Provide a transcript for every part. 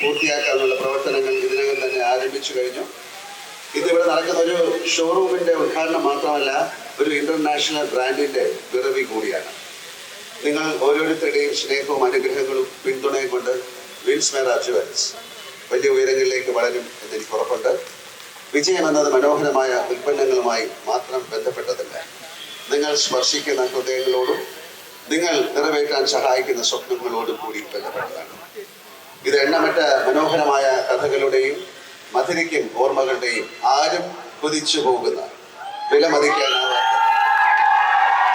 പൂർത്തിയാക്കാനുള്ള പ്രവർത്തനങ്ങൾ ഇതിനകം തന്നെ ആരംഭിച്ചു കഴിഞ്ഞു. ഇതിവിടെ നടക്കുന്ന ഒരു ഷോറൂമിന്റെ ഉദ്ഘാടനം മാത്രമല്ല ഒരു ഇന്റർനാഷണൽ ബ്രാൻഡിന്റെ പിറവി കൂടിയാണ്. നിങ്ങൾ ഓരോരുത്തരുടെയും സ്നേഹവും അനുഗ്രഹങ്ങളും പിന്തുണയും കൊണ്ട് വിൻസ് ജുവൽസ് വലിയ ഉയരങ്ങളിലേക്ക് വളരും എന്നെനിക്ക് ഉറപ്പുണ്ട്. വിജയം എന്നത് മനോഹരമായ ഉൽപ്പന്നങ്ങളുമായി മാത്രം ബന്ധപ്പെട്ടതല്ല. നിങ്ങൾ സ്പർശിക്കുന്ന ഹൃദയങ്ങളോടും നിങ്ങൾ നിറവേറ്റാൻ സഹായിക്കുന്ന സ്വപ്നങ്ങളോടും കൂടി ബന്ധപ്പെട്ടതാണ് എണ്ണമറ്റ മനോഹരമായ കഥകളുടെയും മധുരയ്ക്കും ഓർമ്മകളുടെയും ആരും കുതിച്ചു പോകുന്ന വിലമതിക്കാനാവാത്ത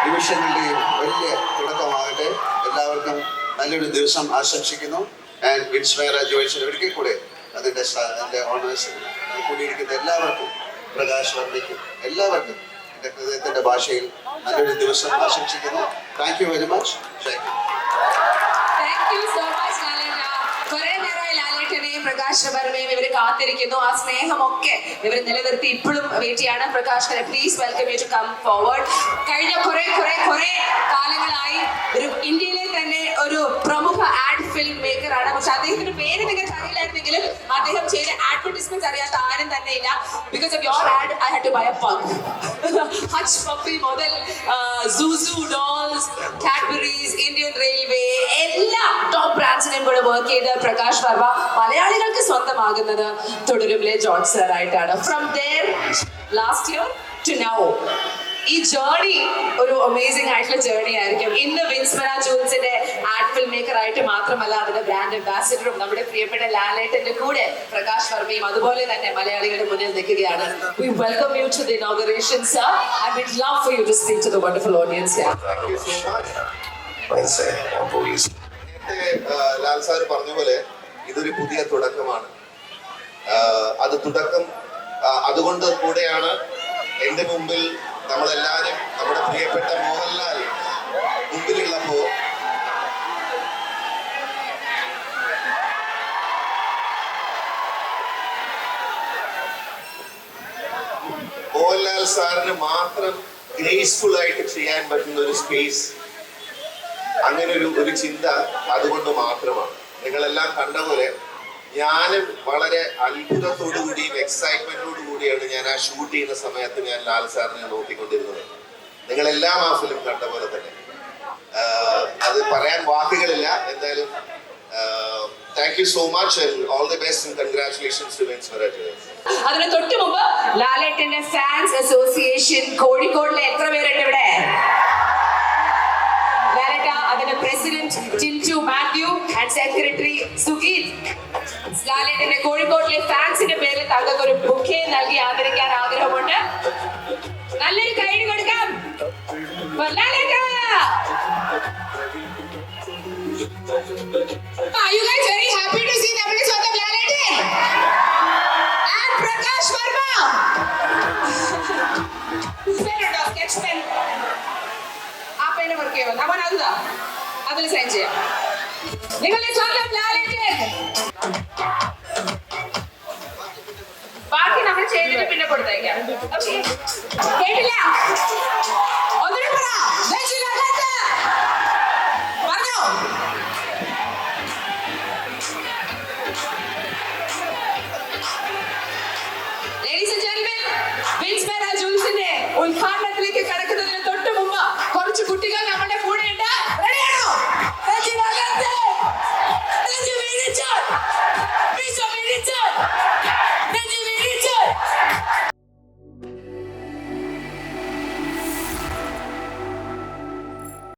നിമിഷങ്ങളുടെയും വലിയ തുടക്കമാകട്ടെ. എല്ലാവർക്കും നല്ലൊരു ദിവസം ആശംസിക്കുന്നു. ആൻഡ് വിൻസ്മയർ ജോയിച്ചിന് ഒരിക്കൽ കൂടെ അതിന്റെ എന്റെ ഓണേഴ്സിന് ഓണേഴ്സ് കൂടിയിരിക്കുന്ന എല്ലാവർക്കും പ്രകാശ് വർമ്മയ്ക്കും എല്ലാവർക്കും എന്റെ ഹൃദയത്തിന്റെ ഭാഷയിൽ നല്ലൊരു ദിവസം ആശംസിക്കുന്നു. Thank you very much thank you so much Prakash ഇവർ കാത്തിരിക്കുന്നു. ആ സ്നേഹമൊക്കെ ഇവർ നിലനിർത്തി ഇപ്പോഴും ചെയ്യാണ് Prakash please welcome you to come forward കഴിഞ്ഞ കുറെ കുറെ കുറെ കാലങ്ങളായി ഒരു ഇന്ത്യയിലെ തന്നെ ഒരു പ്രമുഖ ആഡ് ഫിലിം മേക്കർ ആണ്. പക്ഷെ അദ്ദേഹത്തിന്റെ പേര് നിങ്ങൾക്ക് അറിയില്ലായിരുന്നെങ്കിലും അദ്ദേഹം ചെയ്ത അഡ്വർടൈസ്മെന്റ് അറിയാത്ത ആരും തന്നെ ഇല്ല. Because of your ad I had to buy a pug Hutch puppy മുതൽ ZooZoo dolls Cadbury's Indian railway work ചെയ്ത പ്രകാശ് വർമ്മ മലയാളികൾക്ക് സ്വന്തമാകുന്നത് തുടരുമിലെ ജോർജ് സർ ആയിട്ടാണ്. From the last year to now ഈ ജേർണി ഒരു അമേസിംഗ് ആയിട്ടുള്ള ജേർണി ആയിരിക്കും. ഇന്ന് വിൻസ്മന ജോൺസിന്റെ ആഡ് ഫിൽം മേക്കർ ആയിട്ട് മാത്രമല്ല അതിന്റെ ബ്രാൻഡ് അംബാസിഡറും നമ്മുടെ പ്രിയപ്പെട്ട ലാലേട്ടന്റെ കൂടെ പ്രകാശ് വർമ്മയും അതുപോലെ തന്നെ മലയാളികളുടെ മുന്നിൽ നിൽക്കുകയാണ്. We welcome you to the inauguration sir I would love for you to speak to the wonderful audience നേരത്തെ, ലാൽ സാർ പറഞ്ഞ പോലെ ഇതൊരു പുതിയ തുടക്കമാണ്. അത് തുടക്കം അതുകൊണ്ട് കൂടെയാണ് എന്റെ മുമ്പിൽ നമ്മളെല്ലാവരും നമ്മുടെ പ്രിയപ്പെട്ട മോഹൻലാൽ മുമ്പിലുള്ളപ്പോ മോഹൻലാൽ സാറിന് മാത്രം ഗ്രേസ്ഫുൾ ആയിട്ട് ചെയ്യാൻ പറ്റുന്ന ഒരു സ്പേസ് അങ്ങനെ ഒരു ഒരു ചിന്ത അതുകൊണ്ട് മാത്രമാണ്. നിങ്ങളെല്ലാം കണ്ട പോലെ ഞാനും വളരെ അത്ഭുതത്തോടു കൂടിയും എക്സൈറ്റ്മെന്റോടു കൂടിയാണ് ഞാൻ ആ ഷൂട്ട് ചെയ്യുന്ന സമയത്ത് ഞാൻ ലാൽ സാറിനെ നോക്കിക്കൊണ്ടിരുന്നത്. നിങ്ങളെല്ലാം ആ ഫിലിം കണ്ട പോലെ തന്നെ. അത് പറയാൻ വാക്കുകളില്ല. എന്തായാലും thank you so much all the best congratulations to അതിന് തൊട്ട് മുമ്പ് ലാലേട്ടന്റെ ഫാൻസ് അസോസിയേഷൻ കോഴിക്കോടിലെ എത്ര പേരുണ്ട് ഇവിടെ? President Tintu Mathew and secretary Sugeeth. ലാലേട്ടന്റെ കോഴിക്കോട്ടിലെ ഫാൻസിന്റെ പേരിൽ താങ്കൾക്ക് ഒരു ബുക്കെ നൽകി ആദരിക്കാൻ ആഗ്രഹമുണ്ട്. നല്ലൊരു കൈഡ് കൊടുക്കാം. Are you guys very happy to see നമ്മുടെ സ്വന്തം ലാലേട്ടൻ? And പ്രകാശ് വർമ്മ! പേരുണ്ടോ സ്കെച്ച് പെൻ ആ പേര് വർക്ക് ചെയ്യുമോ അതുതാ അതിൽ സൈൻ ചെയ്യാം നിങ്ങളുടെ സ്വന്തം ലാലേട്ടൻ ബാക്കി നമ്മൾ ചെയ്തിട്ട് പിന്നെ കൊടുത്തേക്കാം Okay. കേട്ടില്ല ഒന്നുകൂടെ പറ വെച്ച്